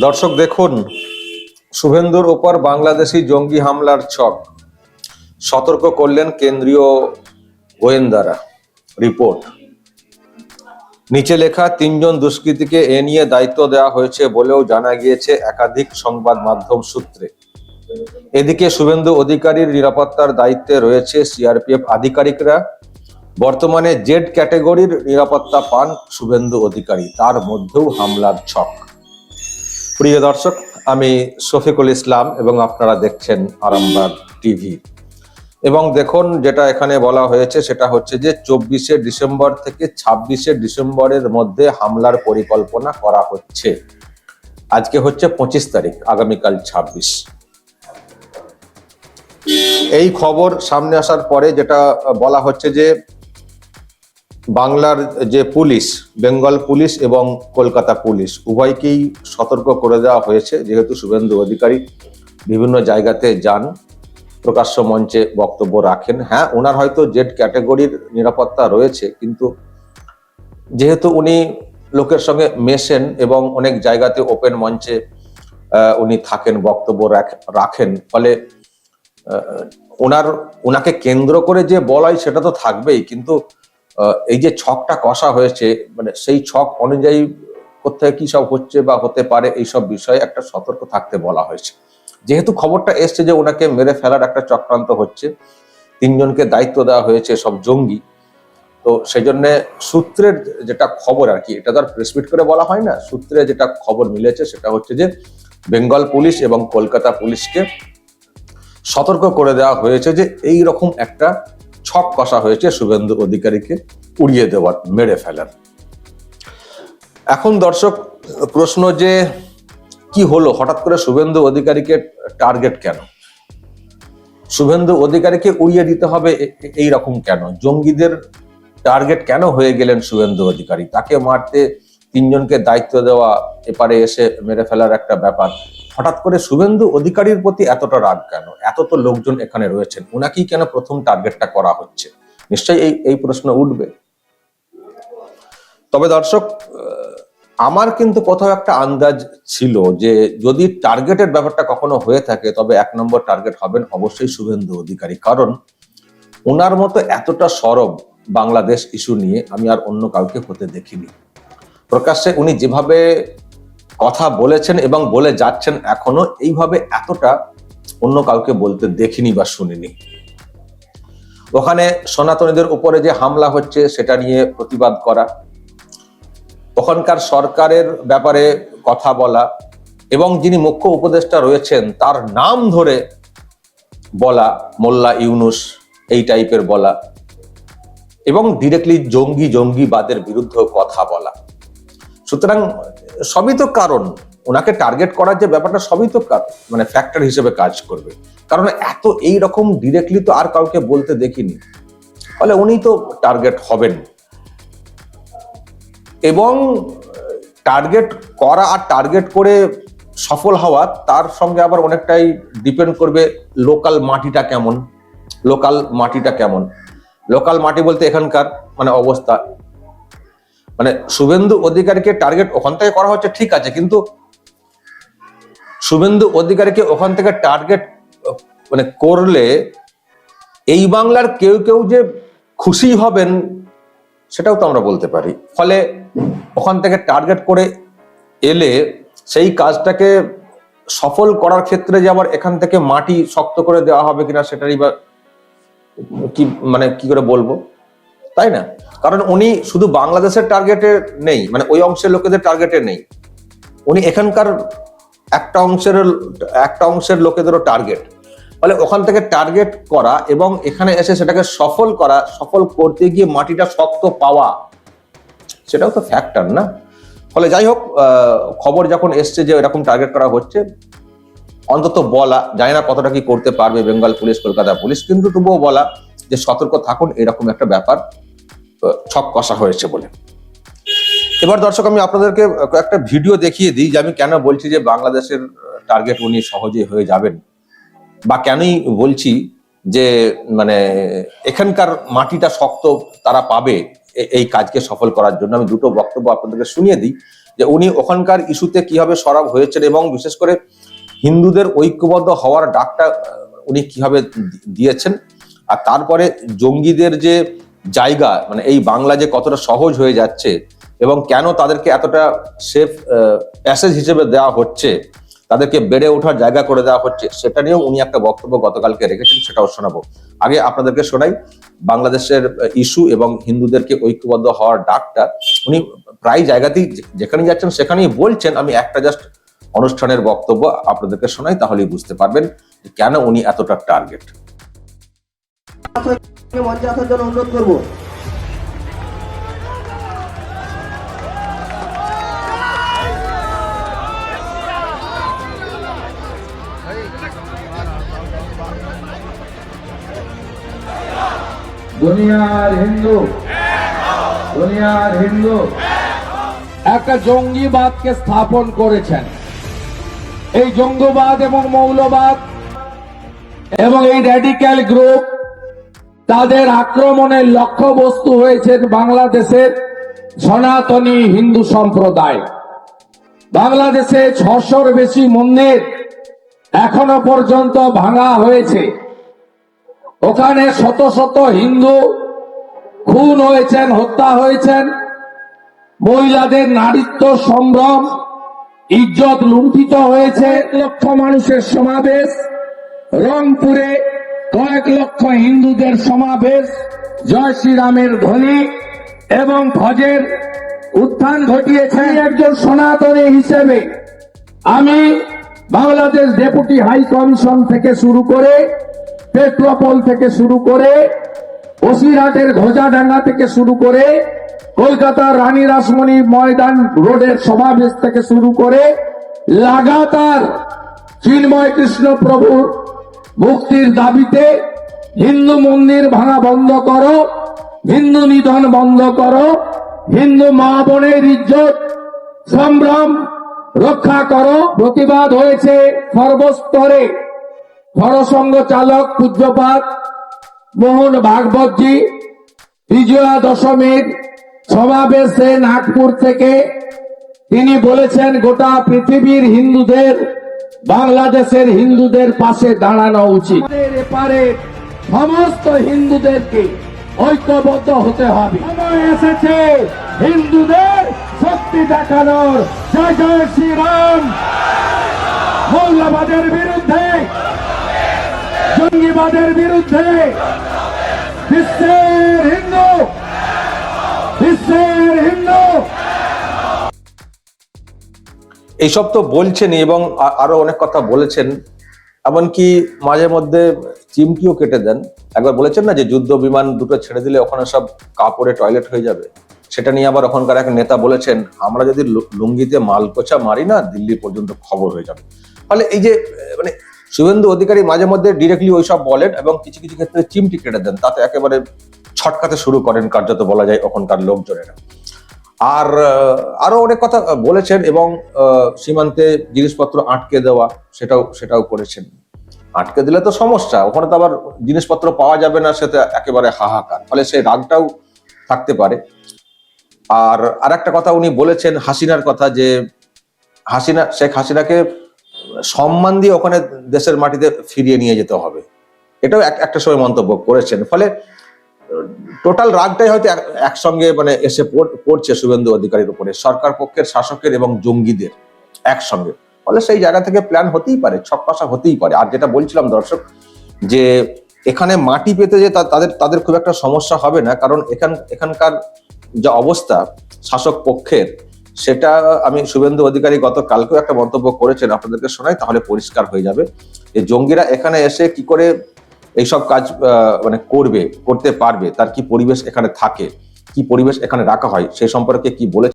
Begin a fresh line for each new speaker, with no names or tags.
দর্শক দেখুন, শুভেন্দুর ওপর বাংলাদেশি জঙ্গি হামলার ছক। সতর্ক করলেন কেন্দ্রীয় গোয়েন্দারা। রিপোর্ট। নিচে লেখা, তিনজন দুষ্কৃতীকে এ নিয়ে দায়িত্ব দেওয়া হয়েছে বলেও জানা গিয়েছে একাধিক সংবাদ মাধ্যম সূত্রে। এদিকে শুভেন্দু অধিকারীর নিরাপত্তার দায়িত্বে রয়েছে সিআরপিএফ আধিকারিকরা। বর্তমানে জেড ক্যাটেগরির নিরাপত্তা পান শুভেন্দু অধিকারী। তার মধ্যেও হামলার ছক। প্রিয় দর্শক, আমি শফিকুল ইসলাম এবং আপনারা দেখছেন আরামবাগ টিভি। এবং দেখুন, যেটা এখানে বলা হয়েছে, সেটা হচ্ছে যে চব্বিশে ডিসেম্বর থেকে ছাব্বিশে ডিসেম্বরের মধ্যে হামলার পরিকল্পনা করা হচ্ছে। আজকে হচ্ছে পঁচিশ তারিখ, আগামীকাল ছাব্বিশ। এই খবর সামনে আসার পরে যেটা বলা হচ্ছে যে বাংলার যে পুলিশ, বেঙ্গল পুলিশ এবং কলকাতা পুলিশ, উভয়কেই সতর্ক করে দেওয়া হয়েছে। যেহেতু শুভেন্দু অধিকারী বিভিন্ন জায়গাতে যান, প্রকাশ্য মঞ্চে বক্তব্য রাখেন। হ্যাঁ ওনার হয়তো জেড ক্যাটাগরির নিরাপত্তা রয়েছে, কিন্তু যেহেতু উনি লোকের সঙ্গে মেশেন এবং অনেক জায়গাতে ওপেন মঞ্চে উনি থাকেন, বক্তব্য রাখ- রাখেন, ফলে ওনার ওনাকে কেন্দ্র করে যে বলাই সেটা তো থাকবেই, কিন্তু এই যে ছকটা কষা হয়েছে মানে সেই ছক অনুযায়ী কোথায় কি সব হচ্ছে বা হতে পারে, এইসব বিষয়ে একটা সতর্ক থাকতে বলা হয়েছে। যেহেতু খবরটা এসছে যে ওনাকে মেরে ফেলার একটা চক্রান্ত হচ্ছে, তিনজনকে দায়িত্ব দেওয়া হয়েছে সব জঙ্গি, তো সেই জন্য সূত্রের যেটা খবর আর কি, এটা তো আর প্রেসমিট করে বলা হয় না, সূত্রে যেটা খবর মিলেছে সেটা হচ্ছে যে বেঙ্গল পুলিশ এবং কলকাতা পুলিশকে সতর্ক করে দেওয়া হয়েছে যে এই রকম একটা ছক কষা হয়েছে শুভেন্দু অধিকারীকে উড়িয়ে দেওয়ার, মেরে ফেলার। এখন দর্শক, প্রশ্ন যে কি হলো? হঠাৎ করে শুভেন্দু অধিকারীকে টার্গেট কেন? শুভেন্দু অধিকারীকে উড়িয়ে দিতে হবে এই রকম কেন? জঙ্গিদের টার্গেট কেন হয়ে গেলেন শুভেন্দু অধিকারী? তাকে মারতে তিনজনকে দায়িত্ব দেওয়া এপারে এসে মেরে ফেলার একটা ব্যাপার। হঠাৎ করে শুভেন্দু অধিকারীর প্রতি এতটা রাগ কেন? এত তো লোকজন এখানে রয়েছেন। ওনাকেই কেন প্রথম টার্গেটটা করা হচ্ছে? নিশ্চয়ই এই এই প্রশ্ন উঠবে। তবে দর্শক আমার কিন্তু কোথাও একটা আন্দাজ ছিল যে যদি টার্গেটের ব্যাপারটা কখনো হয়ে থাকে, তবে এক নম্বর টার্গেট হবেন অবশ্যই শুভেন্দু অধিকারী। কারণ ওনার মতো এতটা সরব বাংলাদেশ ইস্যু নিয়ে আমি আর অন্য কাউকে হতে দেখিনি। প্রকাশ্যে উনি যেভাবে কথা বলেছেন এবং বলে যাচ্ছেন এখনও, এইভাবে এতটা অন্য কাউকে বলতে দেখিনি বা শুনিনি। ওখানে সনাতনীদের উপরে যে হামলা হচ্ছে, সেটা নিয়ে প্রতিবাদ করা, ওখানকার সরকারের ব্যাপারে কথা বলা, এবং যিনি মুখ্য উপদেষ্টা রয়েছেন, তার নাম ধরে বলা, মোল্লা ইউনুস, এই টাইপের বলা, এবং ডিরেক্টলি জঙ্গি জঙ্গিবাদের বিরুদ্ধে কথা বলা। সুতরাং সবই তো কারণ। ওনাকে টার্গেট করার যে ব্যাপারটা সবই তো মানে ফ্যাক্টর হিসেবে কাজ করবে। কারণ এত এই রকম ডিরেক্টলি তো আর কাউকে বলতে দেখিনি। ফলে উনি তো টার্গেট হবেন। এবং টার্গেট করা আর টার্গেট করে সফল হওয়া, তার সঙ্গে আবার অনেকটাই ডিপেন্ড করবে লোকাল মাটিটা কেমন। লোকাল মাটিটা কেমন। লোকাল মাটি বলতে এখানকার মানে অবস্থা। মানে শুভেন্দু অধিকারীকে টার্গেট ওখান থেকে করা হচ্ছে, ঠিক আছে, কিন্তু শুভেন্দু অধিকারীকে ওখান থেকে টার্গেট মানে করলে এই বাংলার কেউ কেউ যে খুশি হবেন, সেটাও তো আমরা বলতে পারি। ফলে ওখান থেকে টার্গেট করে এলে সেই কাজটাকে সফল করার ক্ষেত্রে যে আবার এখান থেকে মাটি শক্ত করে দেওয়া হবে কিনা, সেটারই বা কি মানে কি করে বলব? তাই না? কারণ উনি শুধু বাংলাদেশের টার্গেটে নেই মানে ওই অংশের লোকেদের টার্গেটে নেই। উনি এখানকার একটা অংশের একটা অংশের লোকেদেরও টার্গেট ফলে ওখান থেকে টার্গেট করা এবং এখানে এসে সেটাকে সফল করা, সফল করতে গিয়ে মাটিটা শক্ত পাওয়া, সেটাও তো ফ্যাক্টর না? ফলে যাই হোক খবর যখন এসছে যে এরকম টার্গেট করা হচ্ছে, অন্তত বলা, জানি না কতটা কি করতে পারবে, বেঙ্গল পুলিশ, কলকাতা পুলিশ, কিন্তু তবুও বলা যে সতর্ক থাকুন, এরকম একটা ব্যাপার ছক কষা হয়েছে বলে। এবার দর্শক, আমি আপনাদেরকে একটা ভিডিও দেখিয়ে দিই যে আমি কেন বলছি যে বাংলাদেশের টার্গেট উনি সহজেই হয়ে যাবেন বা কেনই বলছি যে মানে এখানকার মাটিটা শক্ত তারা পাবে এই কাজকে সফল করার জন্য। আমি দুটো বক্তব্য আপনাদেরকে শুনিয়ে দিই যে উনি ওখানকার ইস্যুতে কীভাবে সরব হয়েছেন এবং বিশেষ করে হিন্দুদের ঐক্যবদ্ধ হওয়ার ডাকটা উনি কীভাবে দিয়েছেন। আর তারপরে জঙ্গিদের যে জায়গা মানে এই বাংলা যে কতটা সহজ হয়ে যাচ্ছে এবং কেন তাদেরকে এতটা সেফ প্যাসেজ হিসেবে দেওয়া হচ্ছে, তাদেরকে বেড়ে ওঠার জায়গা করে দেওয়া হচ্ছে, সেটা নিয়েও উনি একটা বক্তব্য গতকালকে রেখেছেন, সেটাও শোনাবো। আগে আপনাদেরকে শোনাই, বাংলাদেশের ইস্যু এবং হিন্দুদেরকে ঐক্যবদ্ধ হওয়ার ডাকটা, উনি প্রায় জায়গাতেই যে- যেখানেই যাচ্ছেন সেখানেই বলছেন, আমি একটা জাস্ট অনুষ্ঠানের বক্তব্য আপনাদেরকে শোনাই, তাহলেই বুঝতে পারবেন কেন উনি এতটা টার্গেট
মঞ্চে আসার জন্য অনুরোধ করব।
দুনিয়ার হিন্দু দুনিয়ার হিন্দু, একটা জঙ্গিবাদকে স্থাপন করেছেন। এই জঙ্গিবাদ এবং মৌলবাদ এবং এই রেডিক্যাল গ্রুপ তাদের আক্রমণের লক্ষ্যবস্তু হয়েছে বাংলাদেশের সনাতনী হিন্দু সম্প্রদায়। বাংলাদেশে ছশোর বেশি মন্দির এখনও পর্যন্ত ভাঙা হয়েছে। ওখানে শত শত হিন্দু খুন হয়েছেন, হত্যা হয়েছেন। মহিলাদের নারীত্ব সম্ভ্রম, ইজ্জত লুণ্ঠিত হয়েছে। লক্ষ মানুষের সমাবেশ রংপুরে কয়েক লক্ষ হিন্দুদের সমাবেশ জয় শ্রীরামের ধ্বনি এবং ফজের উত্থান ঘটিয়েছে। একজন সনাতনী হিসেবে। আমি বাংলাদেশ ডেপুটি হাই কমিশন থেকে শুরু করে পেট্রোপল থেকে শুরু করে বসিরহাটের ঘোজাডাঙ্গা থেকে শুরু করে কলকাতার রানী রাসমণি ময়দান রোডের সমাবেশ থেকে শুরু করে লাগাতার চিন্ময় কৃষ্ণ প্রভুর মুক্তির দাবিতে হিন্দু মন্দির ভাঙা বন্ধ করো, হিন্দু নিধন বন্ধ করো, হিন্দু মা বোনের ইজ্জত, সম্ভ্রম রক্ষা করো। প্রতিবাদ হয়েছে সর্বস্তরে। সরসংঘ চালক পূজ্যপাত মোহন ভাগবতজি, বিজয়া দশমীর সমাবেশে নাগপুর থেকে। তিনি বলেছেন, গোটা পৃথিবীর হিন্দুদের বাংলাদেশের হিন্দুদের পাশে দাঁড়ানো উচিত। সমস্ত হিন্দুদেরকে ঐক্যবদ্ধ হতে হবে। এসেছে হিন্দুদের শক্তি দেখানোর। জয় জয় শ্রীরাম। মৌলবাদের বিরুদ্ধে, জঙ্গিবাদের বিরুদ্ধে, বিশ্বের হিন্দু বিশ্বের হিন্দু।
এইসব তো বলছেনই এবং আরও অনেক কথা বলেছেন। এমনকি মাঝে মধ্যে চিমটিও কেটে দেন। একবার বলেছেন না যে যুদ্ধ বিমান দুটো ছেড়ে দিলে ওখানে সব কাপড়ে টয়লেট হয়ে যাবে? সেটা নিয়ে আবার ওখানকার এক নেতা বলেছেন, আমরা যদি লুঙ্গিতে মালকোচা মারি না, দিল্লি পর্যন্ত খবর হয়ে যাবে। ফলে এই যে মানে শুভেন্দু অধিকারী মাঝে মধ্যে ডিরেক্টলি ওইসব বলেন এবং কিছু কিছু ক্ষেত্রে চিমটি কেটে দেন। তাতে একেবারে ছটকাতে শুরু করেন, কার্যত বলা যায় ওখানকার লোকজনেরা। আর আহ, আরও অনেক কথা বলেছেন এবং সীমান্তে জিনিসপত্র আটকে দেওয়া সেটাও সেটাও করেছেন। আটকে দিলে তো সমস্যা ওখানে তো আবার জিনিসপত্র পাওয়া যাবে না সেটা একেবারে হাহাকার। ফলে সেই রাগটাও থাকতে পারে। আর আরেকটা কথা উনি বলেছেন হাসিনার কথা যে হাসিনা শেখ হাসিনাকে সম্মান দিয়ে ওখানে দেশের মাটিতে ফিরিয়ে নিয়ে যেতে হবে। এটাও এক- একটা সময় মন্তব্য করেছেন। ফলে টোটাল রাগটাই হয়তো এক- একসঙ্গে মানে এসে পড়- পড়ছে শুভেন্দু অধিকারীর উপরে, সরকার পক্ষের শাসকের এবং জঙ্গিদের একসঙ্গে। ফলে সেই জায়গা থেকে প্ল্যান হতেই পারে ছকপাশা হতেই পারে। আর যেটা বলছিলাম দর্শক, যে এখানে মাটি পেতে যে তাদের তাদের খুব একটা সমস্যা হবে না, কারণ এখান এখানকার যে অবস্থা শাসক পক্ষের, সেটা আমি শুভেন্দু অধিকারী গত কালকেও একটা মন্তব্য করেছেন, আপনাদেরকে শোনাই, তাহলে পরিষ্কার হয়ে যাবে। যে জঙ্গিরা এখানে এসে কি করে এইসব কাজ মানে করবে, করতে পারবে, তার কি পরিবেশ এখানে থাকে, কি পরিবেশ এখানে রাখা হয়, সে সম্পর্কে কি বলে